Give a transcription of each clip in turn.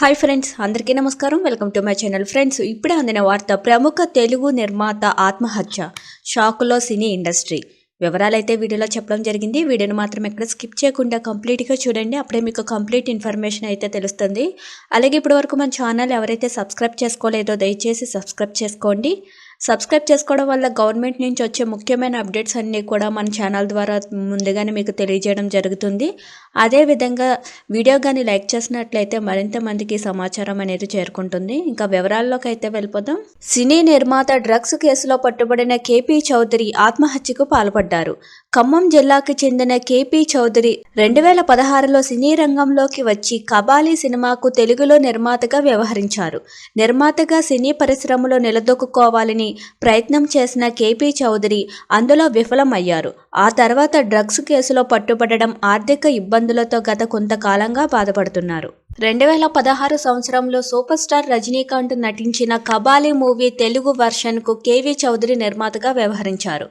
Hi friends అందరికీ నమస్కారం. Welcome to my channel friends ఇప్పుడే అందిన వార్త ప్రముఖ తెలుగు నిర్మాత ఆత్మహత్య షాకులో సినీ ఇండస్ట్రీ. వివరాలైతే వీడియోలో చెప్పడం జరిగింది. వీడియోని మాత్రం ఎక్కడ స్కిప్ చేయకుండా కంప్లీట్గా చూడండి. అప్పుడే మీకు కంప్లీట్ ఇన్ఫర్మేషన్ అయితే తెలుస్తుంది. అలాగే ఇప్పటివరకు మన ఛానల్ ఎవరైతే సబ్స్క్రైబ్ చేసుకోలేదో దయచేసి సబ్స్క్రైబ్ చేసుకోండి. సబ్స్క్రైబ్ చేసుకోవడం వల్ల గవర్నమెంట్ నుంచి వచ్చే ముఖ్యమైన అప్డేట్స్ అన్నీ కూడా మన ఛానల్ ద్వారా ముందుగానే మీకు తెలియజేయడం జరుగుతుంది. అదేవిధంగా వీడియో కానీ లైక్ చేసినట్లయితే మరింత మందికి సమాచారం అనేది చేరుకుంటుంది. ఇంకా వివరాల్లోకి అయితే వెళ్ళిపోదాం. సినీ నిర్మాత డ్రగ్స్ కేసులో పట్టుబడిన కేపీ చౌదరి ఆత్మహత్యకు పాల్పడ్డారు. ఖమ్మం జిల్లాకు చెందిన కేపీ చౌదరి రెండు వేల పదహారులో సినీ రంగంలోకి వచ్చి కబాలీ సినిమాకు తెలుగులో నిర్మాతగా వ్యవహరించారు. నిర్మాతగా సినీ పరిశ్రమలో నిలదొక్కుకోవాలని ప్రయత్నం చేసిన కేపీ చౌదరి అందులో విఫలమయ్యారు. ఆ తర్వాత డ్రగ్స్ కేసులో పట్టుబడడం ఆర్థిక ఇబ్బంది ఇబ్బందులతో గత కొంతకాలంగా బాధపడుతున్నారు. రెండు వేల పదహారు సంవత్సరంలో సూపర్ స్టార్ రజనీకాంత్ నటించిన కబాలీ మూవీ తెలుగు వర్షన్కు కేవీ చౌదరి నిర్మాతగా వ్యవహరించారు.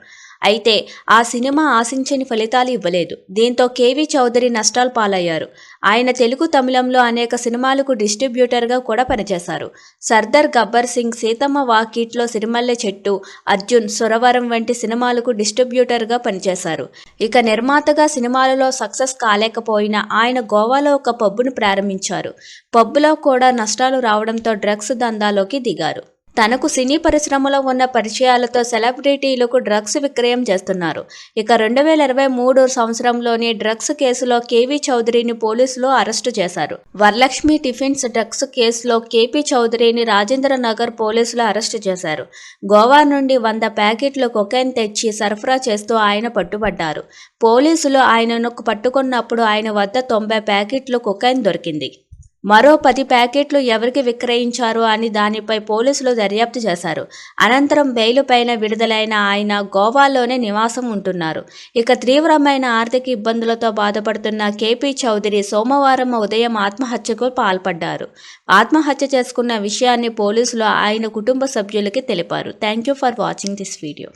అయితే ఆ సినిమా ఆశించని ఫలితాలు ఇవ్వలేదు. దీంతో కేవీ చౌదరి నష్టాలు పాలయ్యారు. ఆయన తెలుగు తమిళంలో అనేక సినిమాలకు డిస్ట్రిబ్యూటర్గా కూడా పనిచేశారు. సర్దార్ గబ్బర్ సింగ్ సీతమ్మ వాకిట్లో సిరిమల్లె చెట్టు అర్జున్ సురవరం వంటి సినిమాలకు డిస్ట్రిబ్యూటర్గా పనిచేశారు. ఇక నిర్మాతగా సినిమాలలో సక్సెస్ కాలేకపోయినా ఆయన గోవాలో ఒక పబ్బును ప్రారంభించారు. పబ్బులో కూడా నష్టాలు రావడంతో డ్రగ్స్ దందాలోకి దిగారు. తనకు సినీ పరిశ్రమలో ఉన్న పరిచయాలతో సెలబ్రిటీలకు డ్రగ్స్ విక్రయం చేస్తున్నారు. ఇక రెండు వేల ఇరవై మూడు సంవత్సరంలోని డ్రగ్స్ కేసులో కేవీ చౌదరిని పోలీసులు అరెస్టు చేశారు. వరలక్ష్మి టిఫిన్స్ డ్రగ్స్ కేసులో కేపీ చౌదరిని రాజేంద్ర నగర్ పోలీసులు అరెస్టు చేశారు. గోవా నుండి వంద ప్యాకెట్లు కొకైన్ తెచ్చి సరఫరా చేస్తూ ఆయన పట్టుబడ్డారు. పోలీసులు ఆయనను పట్టుకున్నప్పుడు ఆయన వద్ద తొంభై ప్యాకెట్లు కొకైన్ దొరికింది. మరో పది ప్యాకెట్లు ఎవరికి విక్రయించారు అని దానిపై పోలీసులు దర్యాప్తు చేశారు. అనంతరం బెయిలు పైన విడుదలైన ఆయన గోవాలోనే నివాసం ఉంటున్నారు. ఇక తీవ్రమైన ఆర్థిక ఇబ్బందులతో బాధపడుతున్న కేపీ చౌదరి సోమవారం ఉదయం ఆత్మహత్యకు పాల్పడ్డారు. ఆత్మహత్య చేసుకున్న విషయాన్ని పోలీసులు ఆయన కుటుంబ సభ్యులకి తెలిపారు. Thank you for watching this video.